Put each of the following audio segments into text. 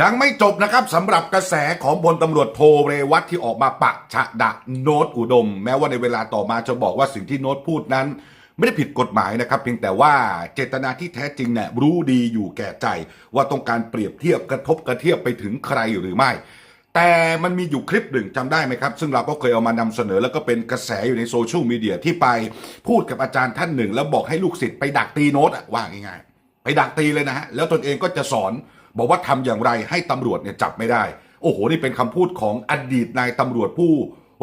ยังไม่จบนะครับสำหรับกระแสของพลตำรวจโทเรวัตที่ออกมาปะฉะดะโน้ตอุดม แม้ว่าในเวลาต่อมาจะบอกว่าสิ่งที่โน้ตพูดนั้น ไม่ได้ผิดกฎหมายนะครับ เพียงแต่ว่าเจตนาที่แท้จริงเนี่ยรู้ดีอยู่แก่ใจ ว่าต้องการเปรียบเทียบกระทบกระเทียบไปถึงใครหรือไม่ แต่มันมีอยู่คลิปหนึ่งจำได้ไหมครับ ซึ่งเราก็เคยเอามานำเสนอ แล้วก็เป็นกระแสอยู่ในโซเชียลมีเดียที่ไปพูดกับอาจารย์ท่านหนึ่ง แล้วบอกให้ลูกศิษย์ไปดักตีโน้ตอะว่าง่ายๆไปดักตีเลยนะฮะแล้วตนเองก็จะสอน บอกว่าทำอย่างไรให้ตำรวจเนี่ยจับไม่ได้ โอ้โห นี่เป็นคำพูดของอดีตนายตำรวจผู้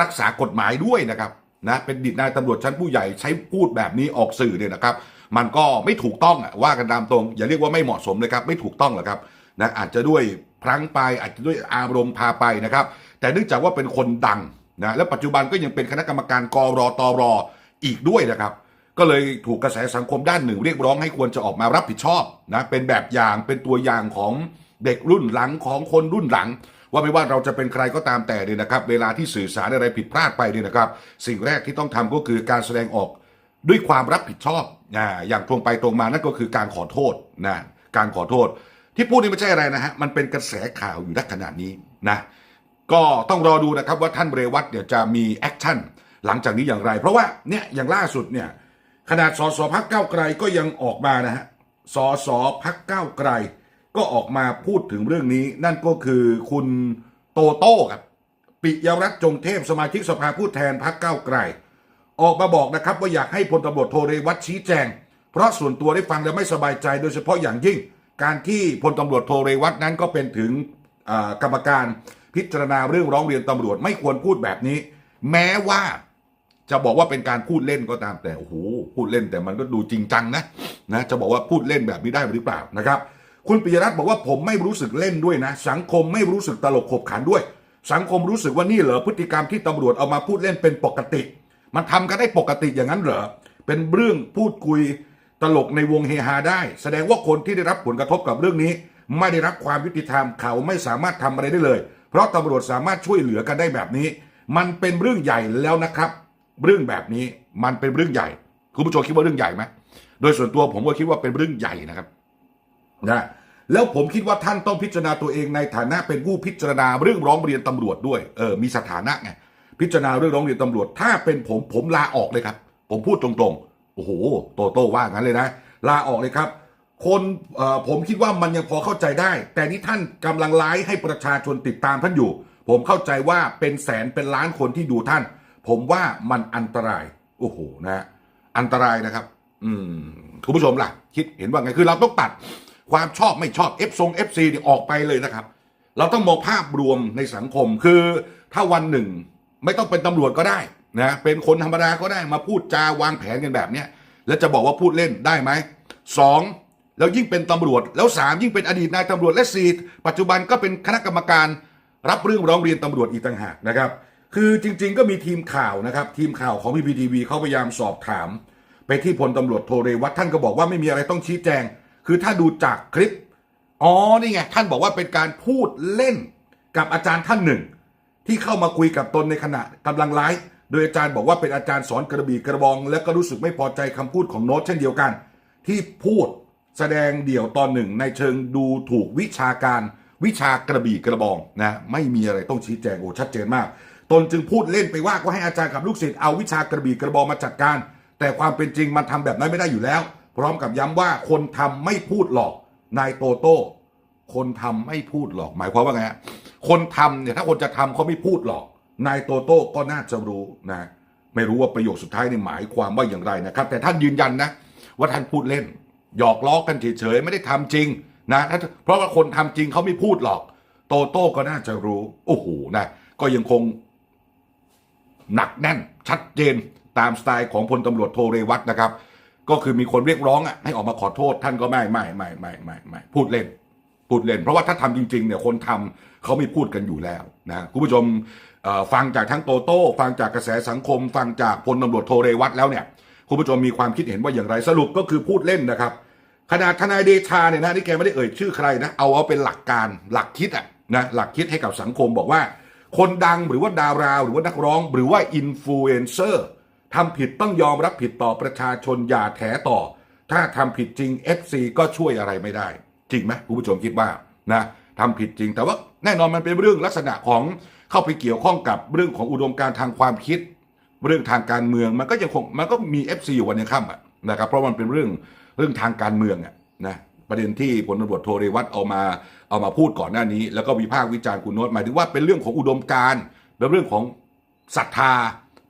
รักษากฎหมายด้วยนะครับนะเป็นอดีตนายตำรวจชั้นผู้ใหญ่ใช้พูดแบบนี้ออกสื่อเนี่ยนะครับ มันก็ไม่ถูกต้องอะว่ากันตามตรง อย่าเรียกว่าไม่เหมาะสมเลยครับ ไม่ถูกต้องหรอกครับนะอาจจะด้วยพลั้งไปอาจจะด้วยอารมณ์พาไปนะครับ แต่เนื่องจากว่าเป็นคนดังนะและปัจจุบันก็ยังเป็นคณะกรรมการกรตอรออีกด้วยนะครับ ก็เลยถูกกระแสสังคมด้านหนึ่ง เรียกร้องให้ควรจะออกมารับผิดชอบนะเป็นแบบอย่างเป็นตัวอย่างของเด็กรุ่นหลังของคนรุ่นหลัง ว่าไม่ว่าเราจะเป็นใครก็ตามแต่เนี่ยนะครับ เวลาที่สื่อสารอะไรผิดพลาดไปเนี่ยนะครับ สิ่งแรกที่ต้องทำก็คือการแสดงออกด้วยความรับผิดชอบนะอย่างตรงไปตรงมานั่นก็คือการขอโทษนะการขอโทษ ที่พูดนี่ไม่ใช่อะไรนะฮะมันเป็นกระแสข่าวอยู่ณขณะนี้นะก็ต้องรอดูนะครับว่าท่านเรวัตเนี่ยจะมีแอคชั่นหลังจากนี้อย่างไร เพราะว่าเนี่ยอย่างล่าสุดเนี่ย ขนาดสสพักเก้าไกลก็ยังออกมานะฮะสสพักเก้าไกล ก็ออกมาพูดถึงเรื่องนี้ นั่นก็คือคุณโตโต้ครับปิยรัตน์จงเทพสมาชิกสภาผู้แทนพักเก้าไกล ออกมาบอกนะครับว่าอยากให้พลตำรวจโทเรวัตชี้แจง เพราะส่วนตัวได้ฟังแล้วไม่สบายใจโดยเฉพาะอย่างยิ่ง การที่พลตำรวจโทเรวัตนั้นก็เป็นถึงกรรมการพิจารณาเรื่องร้องเรียนตำรวจไม่ควรพูดแบบนี้ แม้ว่า จะบอกว่าเป็นการพูดเล่นก็ตามแต่โอ้โหพูดเล่นแต่มันก็ดูจริงจังนะนะจะบอกว่าพูดเล่นแบบนี้ได้หรือเปล่านะครับ คุณปิยรัตน์บอกว่าผมไม่รู้สึกเล่นด้วยนะ สังคมไม่รู้สึกตลกขบขันด้วย สังคมรู้สึกว่านี่เหรอพฤติกรรมที่ตำรวจเอามาพูดเล่นเป็นปกติ มันทำกันได้ปกติอย่างนั้นเหรอเป็นเรื่องพูดคุยตลกในวงเฮฮาได้ แสดงว่าคนที่ได้รับผลกระทบกับเรื่องนี้ ไม่ได้รับความยุติธรรมเขาไม่สามารถทำอะไรได้เลย เพราะตำรวจสามารถช่วยเหลือกันได้แบบนี้ มันเป็นเรื่องใหญ่แล้วนะครับ เรื่องแบบนี้มันเป็นเรื่องใหญ่ คุณผู้ชมคิดว่าเรื่องใหญ่ไหมโดยส่วนตัวผมก็คิดว่าเป็นเรื่องใหญ่นะครับนะแล้วผมคิดว่าท่านต้องพิจารณาตัวเองในฐานะเป็นผู้พิจารณาเรื่องร้องเรียนตำรวจด้วยเออมีสถานะไงพิจารณาเรื่องร้องเรียนตำรวจ ถ้าเป็นผมผมลาออกเลยครับ ผมพูดตรงๆโอ้โหโตโต้ว่างั้นเลยนะ ลาออกเลยครับ คนเออผมคิดว่ามันยังพอเข้าใจได้ แต่นี่ท่านกำลังไลฟ์ให้ประชาชนติดตามท่านอยู่ ผมเข้าใจว่าเป็นแสนเป็นล้านคนที่ดูท่าน ผมว่ามันอันตราย โอ้โหนะอันตรายนะครับ อืมคุณผู้ชมล่ะ คิดเห็นว่าไงคือเราต้องตัดความชอบไม่ชอบ F ทรง FC เนี่ยออกไปเลยนะครับ เราต้องมองภาพรวมในสังคมคือถ้าวันหนึ่ง ไม่ต้องเป็นตำรวจก็ได้นะเป็นคนธรรมดาก็ได้มาพูดจาวางแผนกันแบบเนี้ยแล้วจะบอกว่าพูดเล่นได้ไหมสองแล้วยิ่งเป็นตำรวจแล้วสามยิ่งเป็นอดีตนายตำรวจและสี่ปัจจุบันก็เป็นคณะกรรมการรับเรื่องร้องเรียนตำรวจอีกต่างหากนะครับ คือจริง ๆ ก็มีทีมข่าวนะครับ ทีมข่าวของพีพีทีวีเขาพยายามสอบถาม ไปที่พลตำรวจโทเรวัตท่านก็บอกว่าไม่มีอะไรต้องชี้แจง คือถ้าดูจากคลิปอ๋อนี่ไงท่านบอกว่าเป็นการพูดเล่นกับอาจารย์ท่านหนึ่ง ที่เข้ามาคุยกับตนในขณะกำลังไลฟ์โดยอาจารย์บอกว่าเป็นอาจารย์สอนกระบี่กระบอง และก็รู้สึกไม่พอใจคำพูดของโน้ตเช่นเดียวกัน ที่พูดแสดงเดี่ยวตอนหนึ่งในเชิงดูถูกวิชาการวิชากระบี่กระบองนะไม่มีอะไรต้องชี้แจงโอ้ชัดเจนมาก ตนจึงพูดเล่นไปว่าก็ให้อาจารย์กับลูกศิษย์เอาวิชากระบี่กระบองมาจัดการ แต่ความเป็นจริงมันทำแบบนั้นไม่ได้อยู่แล้ว พร้อมกับย้ำว่าคนทำไม่พูดหรอกนายโตโต้คนทำไม่พูดหรอก หมายความว่าไงฮะคนทำเนี่ยถ้าคนจะทำเขาไม่พูดหรอกนายโตโต้ก็น่าจะรู้นะไม่รู้ว่าประโยคสุดท้ายนี่หมายความว่าอย่างไรนะครับ แต่ท่านยืนยันนะว่าท่านพูดเล่น หยอกล้อกันเฉยๆไม่ได้ทำจริงนะเพราะว่าคนทำจริงเขาไม่พูดหรอก โตโต้ก็น่าจะรู้โอ้โหนะก็ยังคง หนักแน่น ชัดเจนตามสไตล์ของพลตำรวจโทเรวัตนะครับ ก็คือมีคนเรียกร้องอะให้ออกมาขอโทษท่านก็ไม่ไม่ไม่ไม่ไม่ไม่พูดเล่น พูดเล่น เพราะว่าถ้าทำจริงๆเนี่ยคนทำเขาไม่พูดกันอยู่แล้วนะคุณผู้ชมฟังจากทั้งโตโต้ฟังจากกระแสสังคม ฟังจากพลตำรวจโทเรวัตแล้วเนี่ยคุณผู้ชมมีความคิดเห็นว่าอย่างไรสรุปก็คือพูดเล่นนะครับขนาดทนายเดชาเนี่ยนะนี่แกไม่ได้เอ่ยชื่อใครนะเอาเอาเป็นหลักการหลักคิดอะนะหลักคิดให้กับสังคมบอกว่า คนดังหรือว่าดาราหรือว่านักร้อง หรือว่าอินฟลูเอนเซอร์ทำผิดต้องยอมรับผิดต่อประชาชนอย่าแถต่อ ถ้าทำผิดจริง FC ก็ช่วยอะไรไม่ได้ จริงไหมคุณผู้ชมคิดว่านะทำผิดจริง แต่ว่าแน่นอนมันเป็นเรื่องลักษณะของเข้าไปเกี่ยวข้องกับเรื่องของอุดมการทางความคิด เรื่องทางการเมืองมันก็ยังคงมันก็มี FC อยู่วันยังค่ำอะนะครับเพราะมันเป็นเรื่องเรื่องทางการเมืองอะนะ ประเด็นที่พลตำรวจโทเรวัตเอามาเอามาพูดก่อนหน้านี้ แล้วก็วิพากษ์วิจารณ์คุณโนตหมายถึงว่าเป็นเรื่องของอุดมการณ์เป็นเรื่องของศรัทธา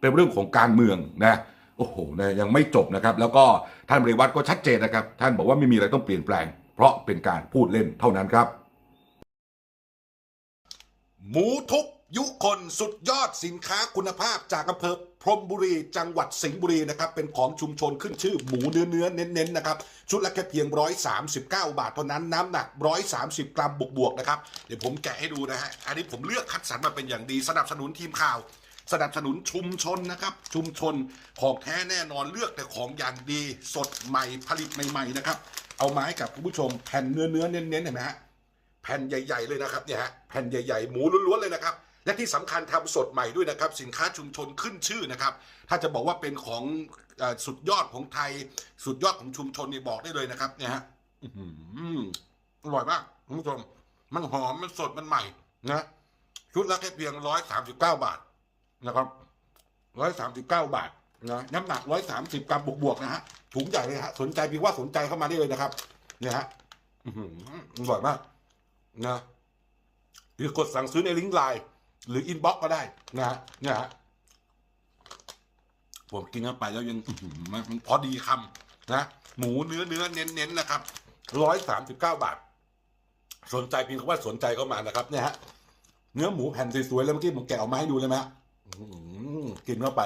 เป็นเรื่องของการเมืองนะโอ้โหนะยังไม่จบนะครับ แล้วก็ท่านเรวัตก็ชัดเจนนะครับ ท่านบอกว่าไม่มีอะไรต้องเปลี่ยนแปลง เพราะเป็นการพูดเล่นเท่านั้นครับหมูทุบยุคนสุดยอดสินค้าคุณภาพจากอำเภอ พรมบุรีจังหวัดสิงห์บุรีนะครับเป็นของชุมชนขึ้นชื่อหมูเนื้อเนื้อเน้นๆนะครับชุดละแค่เพียง 139 บาทเท่านั้นน้ำหนัก 130 กรัมบวกๆนะครับเดี๋ยวผมแกะให้ดูนะฮะอันนี้ผมเลือกคัดสรรมาเป็นอย่างดีสนับสนุนทีมข่าว สนับสนุนชุมชนนะครับชุมชนของแท้แน่นอนเลือกแต่ของอย่างดีสดใหม่ผลิตใหม่ๆนะครับเอามาให้กับคุณผู้ชมแผ่นเนื้อเนื้อเน้นๆเห็นไหมฮะแผ่นใหญ่ ๆเลยนะครับเนี่ยฮะแผ่นใหญ่ๆหมูล้วนๆเลยนะครับ และที่สำคัญทำสดใหม่ด้วยนะครับ สินค้าชุมชนขึ้นชื่อนะครับ ถ้าจะบอกว่าเป็นของอสุดยอดของไทย สุดยอดของชุมชนนี่บอกได้เลยนะครับ เนี่ยฮะอร่อยมากคุณผู้ชมมันหอมมันสดมันใหม่นะชุดละแค่เพียงร้อยสามสิบเก้าบาทนะครับร้อยสามสิบเก้าบาทนะน้ำหนักร้อยสามสิบกรัมบวกๆนะฮะถุงใหญ่เลยฮะสนใจพียงว่าสนใจเข้ามาได้เลยนะครับ เนี่ยฮะอื้อหืออร่อยมากนะหรือกดสั่งซื้อในลิงก์ไลน์ หรืออินบ็อกก็ได้นะฮะเนี่ยฮะผมกินเข้าไปแล้วยังมันพอดีคำนะ หมูเนื้อเนื้อเน้นเน้นนะครับร้อยสามสิบเก้าบาท สนใจเพียงคำว่าสนใจเข้ามานะครับเนี่ยฮะเนื้อหมูแผ่นสวยๆแล้วเมื่อกี้ผมแกะออกมาให้ดูเลยไหมฮะกินเข้าไป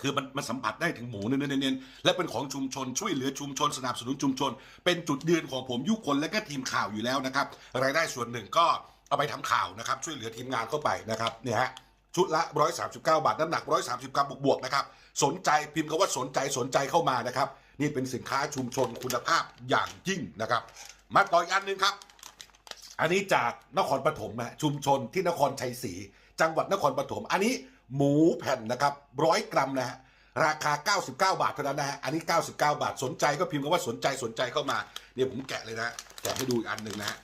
คือมันมันสัมผัสได้ถึงหมูเน้นๆๆและเป็นของชุมชนช่วยเหลือชุมชนสนับสนุนชุมชน เป็นจุดยืนของผมยุคนและก็ทีมข่าวอยู่แล้วนะครับ รายได้ส่วนหนึ่งก็ เอาไปทำข่าวนะครับ ช่วยเหลือทีมงานเข้าไปนะครับเนี่ยฮะชุดละ 139 บาท น้ำหนัก 130 กรัมบวกๆนะครับ สนใจพิมพ์คำว่าสนใจสนใจเข้ามานะครับ นี่เป็นสินค้าชุมชนคุณภาพอย่างยิ่งนะครับ มาต่ออีกอันหนึ่งครับ อันนี้จากนครปฐมฮะชุมชนที่นครชัยศรีจังหวัดนครปฐมอันนี้หมูแผ่นนะครับร้อยกรัมนะฮะราคา 99 บาทเท่านั้นนะฮะอันนี้ 99 บาทสนใจก็พิมพ์คำว่าสนใจสนใจเข้ามาเดี๋ยผมแกะเลยนะแกะให้ดูอีกอันหนึ่งนะฮะ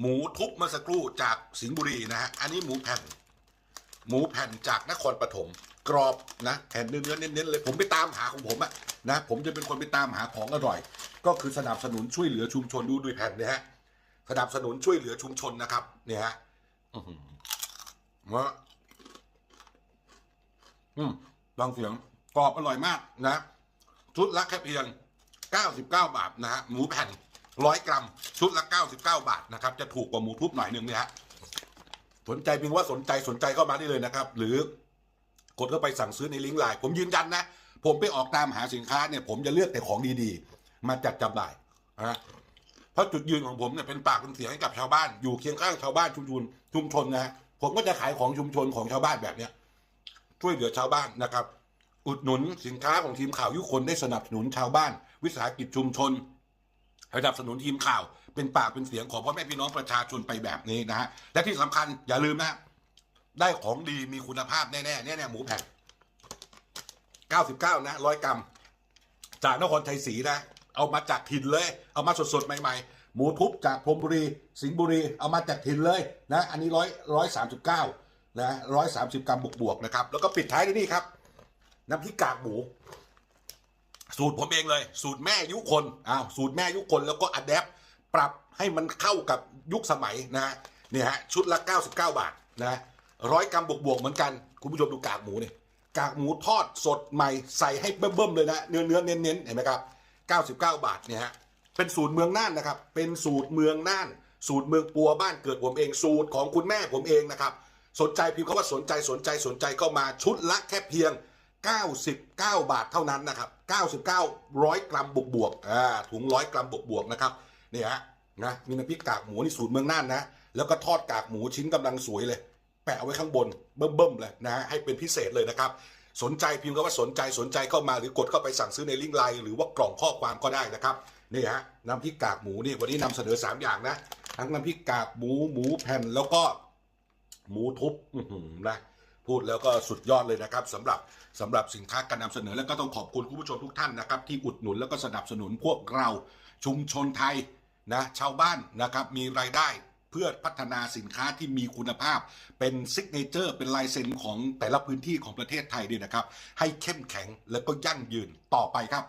หมูทุบเมื่อสักครู่จากสิงห์บุรีนะฮะ อันนี้หมูแผ่น หมูแผ่นจากนครปฐมกรอบนะแผ่นเนื้อเน้นๆเลย ผมไปตามหาของผมอะนะผมจะเป็นคนไปตามหาของอร่อย ก็คือสนับสนุนช่วยเหลือชุมชนดูด้วยแผ่นเนี่ยฮะสนับสนุนช่วยเหลือชุมชนนะครับ เนี่ยฮะอื้อหือมาอืมบางเสียงกรอบอร่อยมากนะชุดละแค่เพียง 99 บาทนะฮะหมูแผ่น ร้อยกรัม ชุดละ 99 บาทนะครับ จะถูกกว่าหมูทุบหน่อยหนึ่งเนี่ยฮะสนใจเพียงว่าสนใจสนใจเข้ามาได้เลยนะครับ หรือกดเข้าไปสั่งซื้อในลิงก์ไลน์ผมยืนยันนะ ผมไปออกตามหาสินค้าเนี่ย ผมจะเลือกแต่ของดีๆ มาจัดจำหน่ายนะเพราะจุดยืนของผมเนี่ยเป็นปากเป็นเสียงให้กับชาวบ้านอยู่เคียงข้างชาวบ้านชุมชนชุมชนนะฮะผมก็จะขายของชุมชนของชาวบ้านแบบเนี้ยช่วยเหลือชาวบ้านนะครับ อุดหนุนสินค้าของทีมข่าวยุคนได้สนับสนุนชาวบ้าน วิสาหกิจชุมชน สนับสนุนทีมข่าวเป็นปากเป็นเสียงของพ่อแม่พี่น้องประชาชนไปแบบนี้นะฮะและที่สำคัญอย่าลืมนะได้ของดีมีคุณภาพแน่ๆเนี่ยเนี่ยหมูแผ่น99 นะร้อยกรัม จากนครชัยศรีนะ เอามาจากถิ่นเลย เอามาสดๆ ใหม่ๆ หมูทุบจากพรมบุรี สิงห์บุรี เอามาจากถิ่นเลยนะ อันนี้ร้อยร้อยสามสิบเก้านะร้อยสามสิบกรัมบวกๆนะครับ แล้วก็ปิดท้ายด้วยนี่ครับ น้ำพริกกากหมู สูตรผมเองเลย สูตรแม่ยุคนอ้าวสูตรแม่ยุคนแล้วก็อัดแอปปรับให้มันเข้ากับยุคสมัยนะฮะเนี่ยฮะชุดละ 99 บาทนะร้อยกรัมบวกๆเหมือนกัน คุณผู้ชมดูกากหมูเนี่ยกากหมูทอดสดใหม่ใส่ให้เบิ่มๆเลยนะเนื้อเนื้อเน้นๆเห็นไหมครับ 99 บาทเนี่ยฮะเป็นสูตรเมืองน่านนะครับ เป็นสูตรเมืองน่าน สูตรเมืองปัวบ้านเกิดผมเองสูตรของคุณแม่ผมเองนะครับ สนใจพิมพ์คำว่าสนใจสนใจสนใจเข้ามาชุดละแค่เพียง 99 บาทเท่านั้นนะครับ 99ร้อยกรัมบวกบวกๆอ่าถุงร้อยกรัมบวกบวกๆนะครับเนี่ยฮะนะมีน้ำพริกกากหมูนี่สูตรเมืองน่านนะ แล้วก็ทอดกากหมูชิ้นกำลังสวยเลย แปะเอาไว้ข้างบนเบิ่มๆเลยนะฮะให้เป็นพิเศษเลยนะครับ สนใจพิมพ์คำว่าสนใจสนใจเข้ามาหรือกดเข้าไปสั่งซื้อในลิงก์ไลน์หรือว่ากล่องข้อความก็ได้นะครับนี่ฮะน้ำพริกกากหมูนี่วันนี้นำเสนอ 3 อย่างนะทั้งน้ำพริกกากหมูหมูแผ่นแล้วก็หมูทุบนะ พูดแล้วก็สุดยอดเลยนะครับสำหรับสำหรับสินค้าการนำเสนอ แล้วก็ต้องขอบคุณคุณผู้ชมทุกท่านนะครับ ที่อุดหนุนแล้วก็สนับสนุนพวกเราชุมชนไทยนะชาวบ้านนะครับมีรายได้เพื่อพัฒนาสินค้าที่มีคุณภาพ เป็นซิกเนเจอร์เป็นลายเซ็นของแต่ละพื้นที่ของประเทศไทยด้วยนะครับ ให้เข้มแข็งและก็ยั่งยืนต่อไปครับ